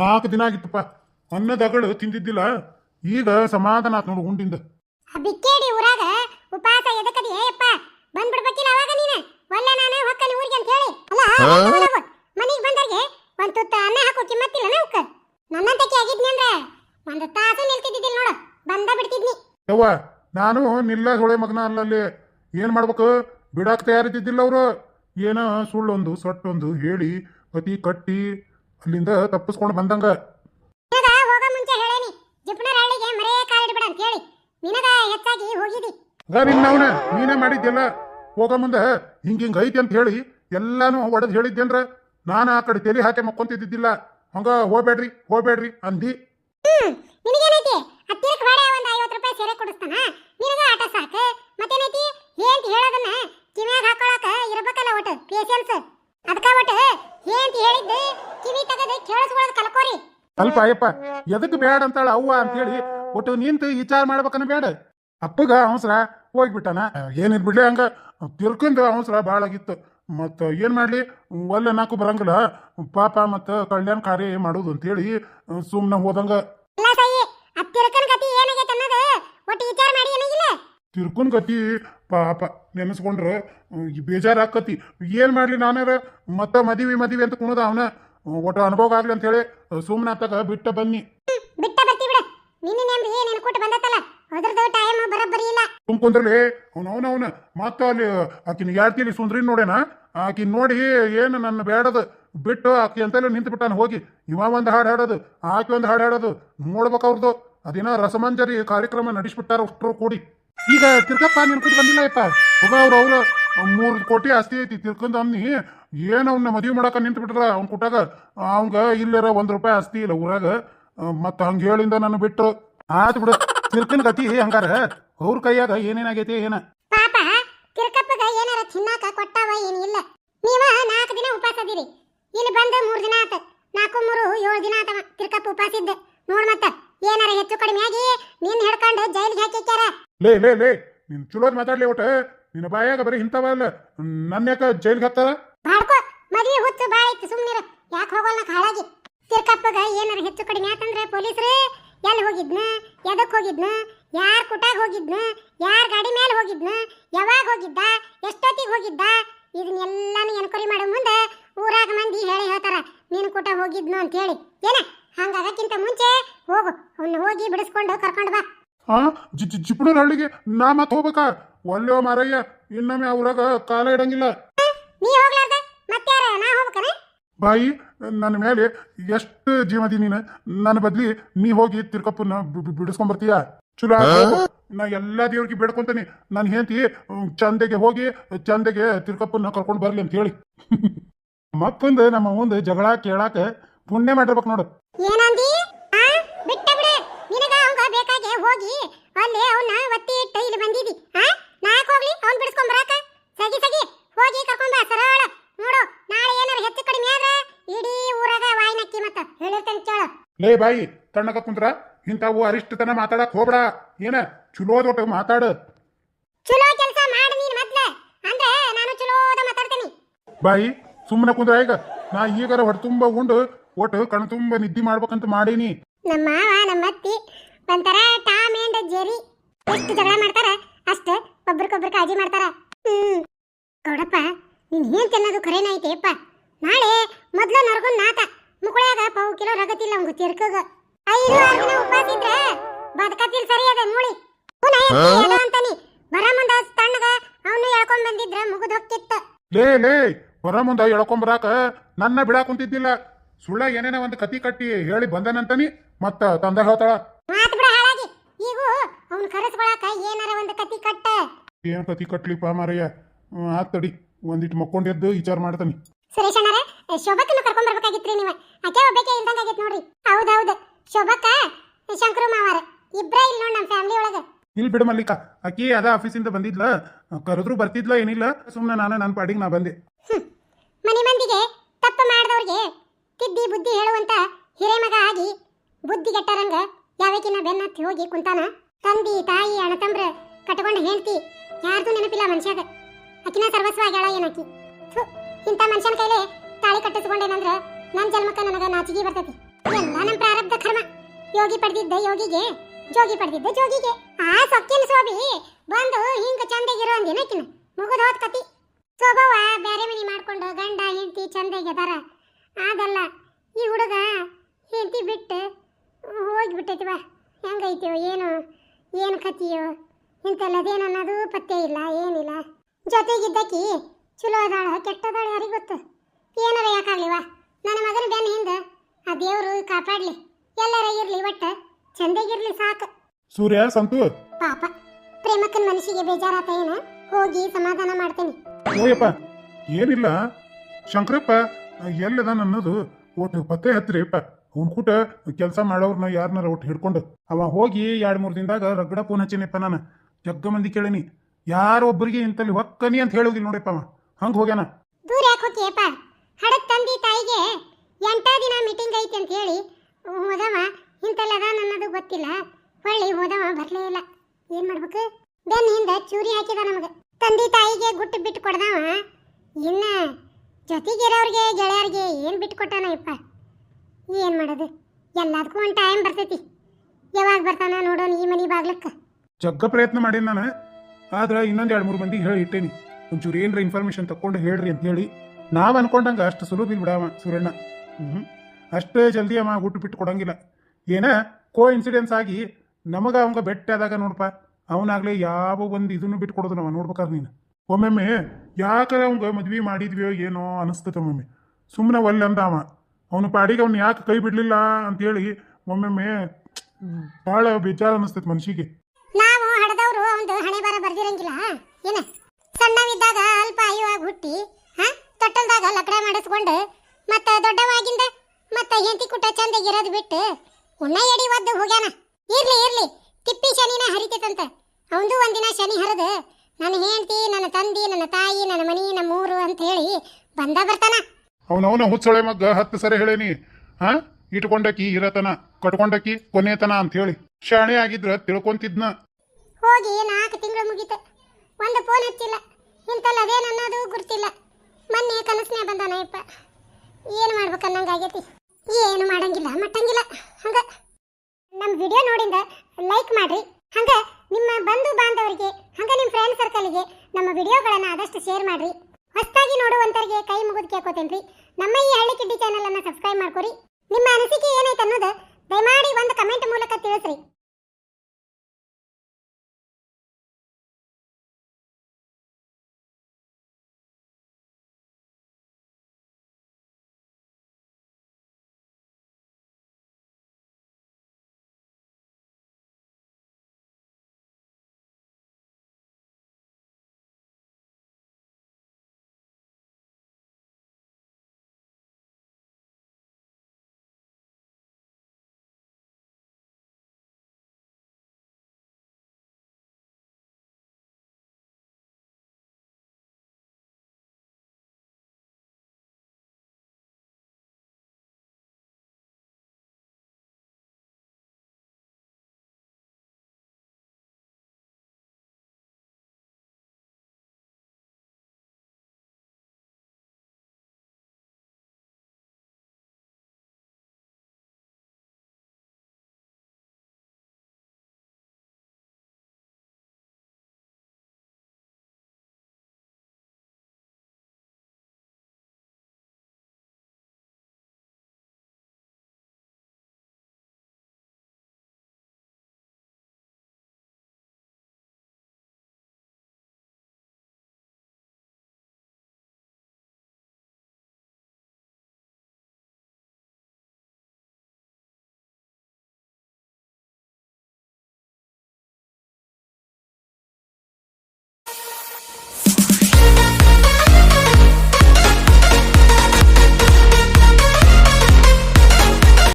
ನಾಲ್ಕು ದಿನ ಆಗಿತ್ತಪ್ಪ. ಅನ್ನದಗಳು ತಿಂದಿದ್ದಿಲ್ಲ. ಈಗ ಸಮಾಧಾನ ಆತ್ ನೋಡು ಉಂಡಿಂದ. ಆ ಬಿಕ್ಕೇಡಿ ಊರಾಗ ಉಪವಾಸ ಎದಕದಿ? ಏಯಪ್ಪ ಬಂದ್ಬಿಡ್ಬೇಕಿಲ್ಲ ಅವಾಗ ನೀನು. ಒಳ್ಳೆ ನಾನು ಹೊಕ್ಕನ ಊರಿಗೆ ಅಂತ ಹೇಳಿ. ಅಲ್ಲ ಮನಿಗೆ ಬಂದವ್ರಿಗೆ ಒಂದು ತುತ್ತ ಅನ್ನ ಹಾಕೋ ಕಿಮ್ಮತ್ತಿಲ್ಲ ನೌಕ ನನ್ನಂತಕ್ಕೆ ಆಗಿದ್ನಿ ಅಂದ್ರೆ ಒಂದು ತಾಸು ನಿಲ್ತಿದ್ದಿದ್ದಿಲ್ಲ ನೋಡು. ಬಂದ ಬಿಡ್ತಿದ್ನಿ. ಯವ್ವ ನಾನು ನಿಲ್ಲ ಹೊಳೆ ಮಗನ ಅಲ್ಲಲ್ಲಿ. ಏನ್ ಮಾಡ್ಬೇಕು? ಬಿಡಾಕ್ ತಯಾರಿದ್ದಿದ್ದಿಲ್ಲ ಅವರು. ಏನೋ ಸುಳ್ಳೊಂದು ಸೊಟ್ಟೊಂದು ಹೇಳಿ ಅತಿ ಕಟ್ಟಿ ಅಲ್ಲಿಂದ ತಪ್ಪಿಸ್ಕೊಂಡು ಬಂದಂಗ. ನಿನಗ ಹೋಗೋ ಮುಂಚೆ ಹೇಳೇನಿ. ಜಿಪ್ನರ ಹಳ್ಳಿಗೆ ಮರೇ ಕಾಲಿಡ್ಬೇಡ ಅಂತ ಹೇಳಿ. ನಿನಗ ಹೆಚ್ಚಾಗಿ ಹೋಗಿದಿ. ಆಗ ನಿನ್ನವನ ನೀನೇ ಮಾಡಿದ್ಯಲ್ಲ? ಹೋಗೋ ಮುಂದೆ ಹಿಂಗ ಹಿಂಗ ಐತಿ ಅಂತ ಹೇಳಿ ಎಲ್ಲಾನು ಒಡೆದು ಹೇಳಿದ್ದೇನ್ರ ನಾನು ಆ ಕಡೆ ತಲೆ ಹಾಕಿ ಮಕ್ಕೊಂತಿದ್ದಿದ್ದಿಲ್ಲ. ಹಂಗ ಹೋಗ್ಬೇಡ್ರಿ ಹೋಗ್ಬೇಡ್ರಿ ಅಂದಿ. ಅಲ್ಪ ಅಯ್ಯಪ್ಪ ಎದಕ್ ಬೇಡ ಅಂತಾಳ ಅವ್ವ ಅಂತೇಳಿ ಒಟ್ಟು ನಿಂತು ವಿಚಾರ ಮಾಡ್ಬೇಕನ್ನ ಬೇಡ. ಅಪ್ಪಗ ಅವಸರ ಹೋಗ್ಬಿಟ್ಟಾನ. ಏನಿದ್ ಬಿಡ್ಲಿ ಹಂಗ? ತಿರ್ಕೊಂಡು ಅವಸರ ಭಾಳ ಆಗಿತ್ತು. ಮತ್ತ ಏನ್ ಮಾಡ್ಲಿ? ಒಲ್ಲೆ ನಾಕು ಬರಂಗಿಲ್ಲ. ಪಾಪ ಮತ್ತ ಕಲ್ಯಾಣ ಕಾರ್ಯ ಮಾಡೋದು ಅಂತೇಳಿ ಸುಮ್ಮನೆ ಹೋದಂಗ. ತಿರ್ಕೊಂಡ್ ಗತಿ ಪಾಪ ನೆನೆಸ್ಕೊಂಡ್ರ ಬೇಜಾರಾಕತಿ ಏನ್ ಮಾಡ್ಲಿ ನಾನಾರ? ಮತ್ತ ಮದಿವಿ ಮದಿವಿ ಅಂತ ಕುಣದ ಅವನ. ಒಟ್ಟು ಅನುಭವ ಆಗ್ಲಿ ಅಂತ ಹೇಳಿ ಸುಮ್ಮನೆ ಆತಾಗ ಬಿಟ್ಟ ಬನ್ನಿ. ಬಿಟ್ಟ ಬರ್ತಿ ಬಿಡ. ನಿನ್ನ ನೆಂಬಿ ನೀನು ಕೊಟ್ಟು ಬಂದತ್ತಲ್ಲ? ಅದ್ರದ್ದು ಟೈಮ್ ಬರಬ್ಬರಿ ಇಲ್ಲ. ಸುಮ್ ಕುಂದ್ರಲಿ. ಅವ್ನ ಅವನ ಮತ್ತೆ ಮತ್ತ ಅಲ್ಲಿ ಆಕಿನ ಯಾರ್ತಿಲಿ ಸುಂದ್ರಿ ನೋಡೇನ? ಆಕಿನ ನೋಡಿ ಏನು ನನ್ನ ಬೇಡದ? ಬಿಟ್ಟು ಆಕಿ ಅಂತೆಲ್ಲ ನಿಂತು ಬಿಟ್ಟಾನ ಹೋಗಿ. ಇವ ಒಂದು ಹಾಡು ಹಾಡೋದು ಆಕೆ ಒಂದು ಹಾಡು ಹಾಡೋದು. ನೋಡ್ಬೇಕು ಅವ್ರದ್ದು ಅದಿನ ರಸಮಂಜರಿ ಕಾರ್ಯಕ್ರಮ ನಡೆಸ್ಬಿಟ್ಟಾರ ಅಷ್ಟ್ರು ಕೂಡಿ. ಈಗ ತಿರ್ಕಪ್ಪ ನಿನ್ಕೂತ್ ಬಂದಿಲ್ಲ ಆಯ್ತಾ ಹೋಗ ಅವ್ರು ಅವ್ರ ಮೂರು ಕೋಟಿ ಆಸ್ತಿ ಐತಿ ತಿರ್ಕೊಂಡ್ ಅನ್ನಿ ಏನು ಅವ್ನ ಮದುವೆ ಮಾಡಕ ನಿಂತು ಬಿಟ್ರ ಅವ್ನ ಕೊಟ್ಟಾಗ ಅವಂಗ ಇಲ್ಲರ ಒಂದ್ ರೂಪಾಯಿ ಆಸ್ತಿ ಇಲ್ಲ ಊರಾಗ. ಮತ್ತ ಹಂಗ ಹೇಳಿಂದ ನಾನು ಬಿಟ್ಟು ಆತ್ ಬಿಡು. ತಿರ್ಕನ್ ಗತಿ ಹಂಗಾರ. ಅವ್ರ ಕೈಯಾಗ ಏನೇನಾಗೈತಿ ಏನ? ಪಾಪ, ತಿರ್ಕಪ್ಪಗ ಏನಾರ ತಿನ್ನಾಕ ಕೊಟ್ಟಾವ ಏನಿಲ್ಲ ನೀವ ನಾಲ್ಕು ದಿನ ಉಪವಾಸ ಅದಿರಿ. ಇಲ್ಲಿ ಬಂದ ಮೂರ್ ದಿನ ಆತ. ನಾಲ್ಕು ಮೂರು, ಏಳು ದಿನ ಆತ ತಿರ್ಕಪ್ಪ ಉಪವಾಸ ಇದ್ದ ನೋಡ್ ಮತ್ತ, ಏನಾರ ಹೆಚ್ಚು ಕಡಿಮೆ ಆಗಿ ನಿನ್ ಹಿಡ್ಕೊಂಡು ಜೈಲಿಗೆ ಹಾಕಿಕ್ಯಾರ ಲೇ ಲೇ ಲೇ, ನೀನ್ ಚಲೋದ್ ಮಾತಾಡ್ಲಿ ಒಟ್ಟ. ನಿನ್ನ ಬಾಯಾಗ ಬರೀ ಇಂಥವ ಅಲ್ಲ. ನನ್ನ ಯಾಕ ಜೈಲ್ಗೆ ಹತ್ತದ ಬಾಡ್ಕೋ, ಮದ್ವೆ ಹುಚ್ಚು ಬಾಳ ಇತ್ತು ಸುಮ್ನಿರ. ಯಾಕೆ ಹೋಗೋಲ್ಲ ಹಾಳಾಗಿ? ತಿರ್ಕಪ್ಪಗ ಏನಾರ ಹೆಚ್ಚು ಕಡಿಮೆ ಆತಂದ್ರೆ ಪೊಲೀಸ್ರೇ? ಎಲ್ಲಿ ಹೋಗಿದ್ನ? ಎದಕ್ ಹೋಗಿದ್ನ? ಯಾರ್ ಕುಟಾಗ ಹೋಗಿದ್ನ? ಯಾರ್ ಗಾಡಿ ಮೇಲೆ ಹೋಗಿದ್ನ? ಯಾವಾಗ ಹೋಗಿದ್ದ? ಎಷ್ಟೊತ್ತಿಗೆ ಹೋಗಿದ್ದ? ಇದನ್ನೆಲ್ಲಾನು ಎನ್ಕ್ವೈರಿ ಮಾಡೋ ಮುಂದೆ ಊರಾಗ ಮಂದಿ ಹೇಳಿ ಹೇಳ್ತಾರ, ನೀನು ಕೂಟ ಹೋಗಿದ್ನು? ಅಂತ ಹೇಳಿ ಏನ? ಹಂಗಾಗಕ್ಕಿಂತ ಮುಂಚೆ ಹೋಗು. ಅವನ್ನ ಹೋಗಿ ಬಿಡಿಸ್ಕೊಂಡು ಕರ್ಕೊಂಡು ಬಾ. ಹಾ? ಹಳ್ಳಿಗೆ ನಾ ಮತ್ ಹೋಗ್ಬೇಕ? ಒಲ್ಲೆವ ಮಾರಯ್ಯ ಇನ್ನೊಮ್ಮೆ ಅವ್ರಾಗ ಕಾಲ ಇಡಂಗಿಲ್ಲ. ಬಾಯಿ ನನ್ನ ಮೇಲೆ ಎಷ್ಟು ಜೀವದಿ ನೀನು? ನನ್ನ ಬದ್ಲಿ ನೀ ಹೋಗಿ ತಿರ್ಕಪ್ಪನ ಬಿಡಿಸ್ಕೊಂಬರ್ತೀಯ ಚಲೋ. ನಾ ಎಲ್ಲಾ ದೇವ್ರಿಗೆ ಬೇಡ್ಕೊಂತೀನಿ. ನಾನು ಹೇಳ್ತಿ ಚಂದಗೆ ಹೋಗಿ ಚಂದಗೆ ತಿರ್ಕಪ್ಪನ ಕರ್ಕೊಂಡು ಬರ್ಲಿ ಅಂತ ಹೇಳಿ. ಮತ್ತೊಂದು ನಮ್ಮ ಮುಂದೆ ಜಗಳ ಕೇಳಾಕ ಪುಣ್ಯ ಮಾಡಿರ್ಬೇಕು ನೋಡು. ಏನಂದಿ ಆ ಬಿಟ್ಟ ಬಿಡೆ ನಿನಗ ಅವಂಗ ಬೇಕಾಗೆ ಹೋಗಿ ಅಲ್ಲಿ ಅವನ್ನ ಒತ್ತಿ ಇಟ್ಟು ಇಲ್ಲಿ ಬಂದಿದಿ. ಹಾ ನಾಕ್ ಹೋಗ್ಲಿ ಅವ್ನ್ ಬಿಡಿಸ್ಕೊಂಡ್ ಬರಾಕ? ಸಗಿ ಸಗಿ ಹೋಗಿ ಕರ್ಕೊಂಡ್ ಬಾ ಸರಳ. ನೋಡು ನಾಳೆ ಏನಾರ ಹೆಚ್ಚು ಕಡಿಮೆ ಆದ್ರ ಇಡೀ ಊರಾಗ ವಾಯಿ ನಕ್ಕಿ ಮತ್ತ. ಹೇಳಿರ್ತೇನೆ ಕೇಳು. ಲೇ ಬಾಯಿ ತಣ್ಣಗ ಕುಂತ್ರ ಇಂಥವು ಅರಿಷ್ಟತನ ಮಾತಾಡಕ್ ಹೋಗ್ಬೇಡ. ಏನ? ಚಲೋದೊಟ್ಟು ಮಾತಾಡು. ಚಲೋ ಕೆಲಸ ಮಾಡು ನೀನ್ ಮೊದ್ಲ. ಅಂದ್ರೆ ನಾನು ಚಲೋದ ಮಾತಾಡ್ತೀನಿ. ಬಾಯಿ ಸುಮ್ಮನೆ ಕುಂದ್ರ ಈಗ. ನಾ ಈಗಾರ ಹೊಟ್ಟೆ ತುಂಬ ಉಂಡು ಒಟ್ಟು ಕಣ್ ತುಂಬ ನಿದ್ದೆ ಮಾಡ್ಬೇಕಂತ ಮಾಡೀನಿ. ನಮ್ಮ ಮಾವ ನಮ್ಮ ಅತ್ತಿ ಒಂಥರ ಜೆರಿ ಎಷ್ಟು ಜಗಳ ಮಾಡ್ತಾರ ಅಷ್ಟ ಒಬ್ರಿಗೊಬ್ರು ಕಾಳಜಿ ಮಾಡ್ತಾರ. ಹ್ಮ್. ಗೌಡಪ್ಪ ನೀನ್ ಏನ್ ತಿನ್ನೋದು ಖರೇನ ಐತೆಪ್ಪ ನಾಳೆ ಮೊದ್ಲು ನರ್ಗೊಂಡ್ ನಾತ. ಮುಕುಳ್ಯಾಗ ಪಾವು ಕಿಲೋ ರಗತಿಲ್ಲ ಅವಂಗ ತಿರ್ಕಗ ಐದು ಆರು ದಿನ ಉಪವಾಸ ಇದ್ರೆ ಬದುಕತಿಲ್ ಸರಿ ಅದ ನೋಡಿ ಅಂತಾನಿ. ಬರ ಮುಂದ ತಣ್ಣಗ ಅವನು ಹೇಳ್ಕೊಂಡ್ ಬಂದಿದ್ರ ಮುಗಿದ್ ಹೋಗ್ತಿತ್ತ. ಲೇ ಲೇ ಹೊರ ಮುಂದ ಎಳ್ಕೊಂಬರಾಕ ನನ್ನ ಬಿಡಾಕ್ ಕುಂತಿದ್ದಿಲ್ಲ. ಸುಳ್ಳ ಏನೇನ ಒಂದ್ ಕತಿ ಕಟ್ಟಿ ಹೇಳಿ ಬಂದನಂತನಿ ಮತ್ತ ತಂದ ಹೇಳ್ತಾಳ. ಮಾತ್ ಈಗೂ ಅವ್ನ್ ಕರೆಸ್ಕೊಳಕ ಏನಾರ ಒಂದು ಕತಿ ಕಟ್ಟ. ಏನ್ ಕತಿ ಕಟ್ಲಿಪ್ಪ ಮಾರಯ್ಯ? ಆತಡಿ ಒಂದಿಟ್ಟು ಮಕ್ಕೊಂಡೆದ್ದು ವಿಚಾರ ಮಾಡ್ತಾನೆ. ಸುರೇಶ್ ಅಣ್ಣಾರ ಶೋಭಕ್ಕನ್ನು ಕರ್ಕೊಂಡ್ ಬರ್ಬೇಕಾಗಿತ್ರಿ ನೀವು. ಆಕೆ ಒಬ್ಬಕ್ಕೆ ಇಲ್ದಂಗ ಆಗೈತ್ ನೋಡ್ರಿ. ಹೌದೌದು. ಶೋಭಕ್ಕ ಶಂಕರು ಮಾವಾರ. ಇಬ್ರ ಇಲ್ಲ ನೋಡ್ ನಮ್ಮ ಫ್ಯಾಮಿಲಿ ಒಳಗ. ಇಲ್ಲಿ ಬಿಡು ಮಲ್ಲಿಕ. ಅಕ್ಕಿ ಅದ ಆಫೀಸಿಂದ ಬಂದಿದ್ಲ. ಕರೆದ್ರು ಬರ್ತಿದ್ಲ ಏನಿಲ್ಲ. ಸುಮ್ಮನೆ ನಾನು ನನ್ನ ಪಾಡಿಗೆ ನಾ ಬಂದೆ. ಮನೆ ಮಂದಿಗೆ ಬೆನ್ನತ್ತಿ ಹೋಗಿ ಕುಂತಾನ ತಂದಿ ತಾಯಿ ಅಣತಂಬ್ರ ಕಟ್ಕೊಂಡ ಹೆಂಡ್ತಿ ಯಾರ್ದು ನೆನಪಿಲ್ಲ ಮನುಷ್ಯಾಗ. ಅಕ್ಕಿನ ಸರ್ವಸ್ವ ಆಗ್ಯಾಳ ಏನಾಕಿ ಥು, ಇಂಥ ಮನುಷ್ಯನ ಕೈಲಿ ತಾಳಿ ಕಟ್ಟಿಸ್ಕೊಂಡೇನಂದ್ರ ನನ್ನ ಜನ್ಮಕ್ಕ ನನಗ ನಾಚಿಗೆ ಬರ್ತೈತಿ. ಎಲ್ಲ ನಮ್ಮ ಪ್ರಾರಬ್ಧ ಕರ್ಮ. ಯೋಗಿ ಪಡೆದಿದ್ದ ಯೋಗಿಗೆ ಜೋಗಿ ಪಡೆದಿದ್ದ ಜೋಗಿಗೆ. ಆ ಸೊಕ್ಕಿನ ಸೋಬಿ ಬಂದು ಹಿಂಗ ಚಂದಾಗಿರೋ ಅಂದಿನಕಿನ ಮುಗಿದ ಹೋದ್ ಕತಿ. ಸ್ವಭಾವ ಬೇರೆ ಮನಿ ಮಾಡ್ಕೊಂಡು ಗಂಡ ಹೆಂಡತಿ ಚಂದಗಿದಾರ ಆದಲ್ಲ ಈ ಹುಡುಗ ಹೆಂಡತಿ ಬಿಟ್ಟು ಹೋಗಿಬಿಟ್ಟೈತಿವ ಹೆಂಗೈತಿಯೋ ಏನು ಏನು ಕತಿಯೋ ಇಂಥಲ್ಲದೇನು ಅನ್ನೋದು ಪತ್ತೆ ಇಲ್ಲ ಏನಿಲ್ಲ. ಜೊತೆಗಿದ್ದಕ್ಕಿ ಚಲೋ ಅದಾಳ ಕೆಟ್ಟದಾಳ ಯಾರಿಗೆ ಗೊತ್ತು? ಏನಾರ ಯಾಕಾಗ್ಲಿವ? ನನ್ನ ಮಗನ ಬೆನ್ನ ಹಿಂದೆ ಆ ದೇವರು ಕಾಪಾಡ್ಲಿ ಎಲ್ಲರ ಇರ್ಲಿ ಒಟ್ಟ ಚಂದಾಗಿರ್ಲಿ ಸಾಕು. ಸೂರ್ಯ ಸಂತು. ಪಾಪ ಪ್ರೇಮಕ್ಕನ ಮನಸ್ಸಿಗೆ ಬೇಜಾರಾತ ಏನ? ಹೋಗಿ ಸಮಾಧಾನ ಮಾಡ್ತೇನೆ. ಓಯಪ್ಪ ಏನಿಲ್ಲ. ಶಂಕರಪ್ಪ ಎಲ್ಲದಾನ ಅನ್ನೋದು ಒಟ್ಟು ಪತ್ತೆ ಹತ್ತಿರಿಪ್ಪ ಅವ್ನ ಕೂಟ ಕೆಲಸ ಮಾಡೋರ್ನ ಯಾರನ್ನಾರ ಒಟ್ಟು ಹಿಡ್ಕೊಂಡು. ಅವ ಹೋಗಿ ಎರಡು ಮೂರು ದಿನದಾಗ ರಗಡ ಫೋನ್ ಹಚ್ಚಿನಪ್ಪ ನಾನು. ಜಗ್ಗ ಮಂದಿ ಕೇಳಿನಿ. ಯಾರೊಬ್ಬರಿಗೆ ಇಂತಲ್ಲಿ ಹೊಕ್ಕನಿ ಅಂತ ಹೇಳೋದಿಲ್ಲ ನೋಡಪ್ಪ ಅವ. ಹಂಗೆ ಹೋಗ್ಯಾನ. ದೂರ ಯಾಕೆ ಹೋಗ್ತೀಯಪ್ಪ? ಹಡಕ್ ತಂದಿ ತಾಯಿಗೆ ಎಂಟ ದಿನ ಮೀಟಿಂಗ್ ಐತಿ ಅಂತ ಹೇಳಿ, ಹೋದವ ಇಂತಲ್ಲದ ನನ್ನದು ಗೊತ್ತಿಲ್ಲ. ಹೊಳ್ಳಿ ಹೋದವ, ಬರಲೇ ಇಲ್ಲ. ಏನು ಮಾಡ್ಬೇಕು? ಬೆನ್ನ ಹಿಂದೆ ಚೂರಿ ಹಾಕಿದ ನಮಗೆ. ತಂದಿ ತಾಯಿಗೆ ಗುಟ್ಟು ಬಿಟ್ಟು ಕೊಡ್ದವ. ಇನ್ನ ಜೊತೆಗಿರೋರಿಗೆ, ಗೆಳೆಯರಿಗೆ ಏನು ಬಿಟ್ಟು ಕೊಟ್ಟಾನ ಯಪ್ಪ ಏನ್ ಮಾಡೋದು? ಎಲ್ಲದಕ್ಕೂ ಒಂದು ಟೈಮ್ ಬರ್ತೈತಿ. ಯಾವಾಗ ಬರ್ತಾನ ನೋಡೋಣ ಈ ಮನಿ ಬಾಗ್ಲಕ್ಕ. ಜಗ್ಗ ಪ್ರಯತ್ನ ಮಾಡೀನಿ ನಾನು. ಆದ್ರೆ ಇನ್ನೊಂದು ಎರಡು ಮೂರು ಮಂದಿಗೆ ಹೇಳಿ ಇಟ್ಟೇನಿ. ಒಂಚೂರು ಏನ್ರ ಇನ್ಫಾರ್ಮೇಶನ್ ತಕೊಂಡು ಹೇಳ್ರಿ ಅಂತ ಹೇಳಿ. ನಾವು ಅನ್ಕೊಂಡಂಗೆ ಅಷ್ಟು ಸುಲಭ ಬಿಡವ ಸೂರ್ಯಣ್ಣ. ಹ್ಞೂ ಅಷ್ಟೇ ಜಲ್ದಿ ಅವ ಊಟ ಬಿಟ್ಟು ಕೊಡಂಗಿಲ್ಲ. ಏನ ಕೋ ಇನ್ಸಿಡೆನ್ಸ್ ಆಗಿ ನಮಗ ಅವಂಗ ಬೆಟ್ಟಾದಾಗ ನೋಡಪ್ಪ ಅವನಾಗ್ಲೇ ಯಾವ ಒಂದು ಇದನ್ನು ಬಿಟ್ಟು ಕೊಡೋದು ನಾವು ನೋಡ್ಬೇಕಾದ್ರೆ ನೀನು. ಒಮ್ಮೊಮ್ಮೆ ಯಾಕ ಅವಂಗ ಮದ್ವೆ ಮಾಡಿದ್ವಿಯೋ ಏನೋ ಅನಿಸ್ತದೆ ಒಮ್ಮೊಮ್ಮೆ. ಸುಮ್ಮನೆ ಒಲ್ಲೆ ಅಂದ ಅವ. ಅವನು ಪಾಡಿಗೆ ಅವ್ನು ಯಾಕೆ ಕೈ ಬಿಡಲಿಲ್ಲ ಅಂತೇಳಿ ಒಮ್ಮೊಮ್ಮೆ ಭಾಳ ಬೇಜಾರ ಅನಿಸ್ತೈತೆ ಮನ್ಸಿಗೆ ನಾವು ಹಡದವರು ಒಂದು ಹಣೆ ಬರ ಬರ್ದಿರಂಗಿಲ್ಲ. ಏನ? ಸಣ್ಣವಿದ್ದಾಗ ಅಲ್ಪ ಆಯುವಾಗಿ ಹುಟ್ಟಿ, ಹಾ? ತೊಟ್ಟಲ್ದಾಗ ಲಕಡೆ ಮಾಡಿಸ್ಕೊಂಡು, ಮತ್ತ ದೊಡ್ಡವಾಗಿಂದ ಮತ್ತ ಹೆಂತಿ ಕುಟ ಚಂದಾಗಿರೋದು ಬಿಟ್ಟು ಉಣ್ಣ ಎಡಿ ಒದ್ದು ಹೋಗ್ಯಾನ. ಇರ್ಲಿ ಇರ್ಲಿ, ತಿಪ್ಪಿ ಶನಿನ ಹರಿತೈತಂತ. ಅವಂದು ಒಂದಿನ ಶನಿ ಹರಿದು ನನ್ನ ಹೆಂಡತಿ, ನನ್ನ ತಂದಿ, ನನ್ನ ತಾಯಿ, ನನ್ನ ಮನಿ ನಮ್ಮ ಊರು ಅಂತ ಹೇಳಿ ಬಂದ ಬರ್ತಾನ. ಅವನವನ ಹುಚ್ಚಳೆ ಮಗ್ಗ ಹತ್ತು ಸರಿ ಹೇಳೇನಿ. ಹಾ ಇಟ್ಕೊಂಡಕಿ ಇರತನ ಕಟ್ಕೊಂಡಕಿ ಕೊನೆತನ ಅಂತ ಹೇಳಿ ಶಾಣೆ ಆಗಿದ್ರ ತಿಳ್ಕೊಂತಿದ್ನ. ಹೋಗಿ ನಾಲ್ಕು ತಿಂಗಳು ಮುಗಿತ. ಒಂದು ಫೋನ್ ಹಚ್ಚಿಲ್ಲ. ಇಂತಲ್ಲ ಅದೇನು ಅನ್ನೋದು ಗುರ್ತಿಲ್ಲ. ಮೊನ್ನೆ ಕನಸನೇ ಬಂದಾನ ಯಪ್ಪ ಏನು ಮಾಡ್ಬೇಕು ಅನ್ನಂಗಾಗೈತಿ. ಏನು ಮಾಡಂಗಿಲ್ಲ, ಮಟ್ಟಂಗಿಲ್ಲ. ಹಂಗ. ನಮ್ಮ ವಿಡಿಯೋ ನೋಡಿಂದ ಲೈಕ್ ಮಾಡ್ರಿ. ಹಂಗ ನಿಮ್ಮ ಬಂಧು ಬಾಂಧವರಿಗೆ, ಹಂಗ ನಿಮ್ಮ ಫ್ರೆಂಡ್ ಸರ್ಕಲ್ಗೆ ನಮ್ಮ ವಿಡಿಯೋಗಳನ್ನು ಆದಷ್ಟು ಶೇರ್ ಮಾಡ್ರಿ. ಹೊಸದಾಗಿ ನೋಡುವಂತರಿಗೆ ಕೈ ಮುಗಿದು ಕೇಳ್ಕೊತೇನ್ರಿ. ನಮ್ಮ ಈ ಹಳ್ಳಿ ಕಿಡ್ಡಿ ಚಾನಲ್ ಅನ್ನ ಸಬ್ಸ್ಕ್ರೈಬ್ ಮಾಡ್ಕೊರಿ. ನಿಮ್ಮ ಅನಿಸಿಕೆ ಏನೈತೆ ಅನ್ನೋದು ದಯಮಾಡಿ ಒಂದು ಕಮೆಂಟ್ ಮೂಲಕ ತಿಳಿಸ್ರಿ.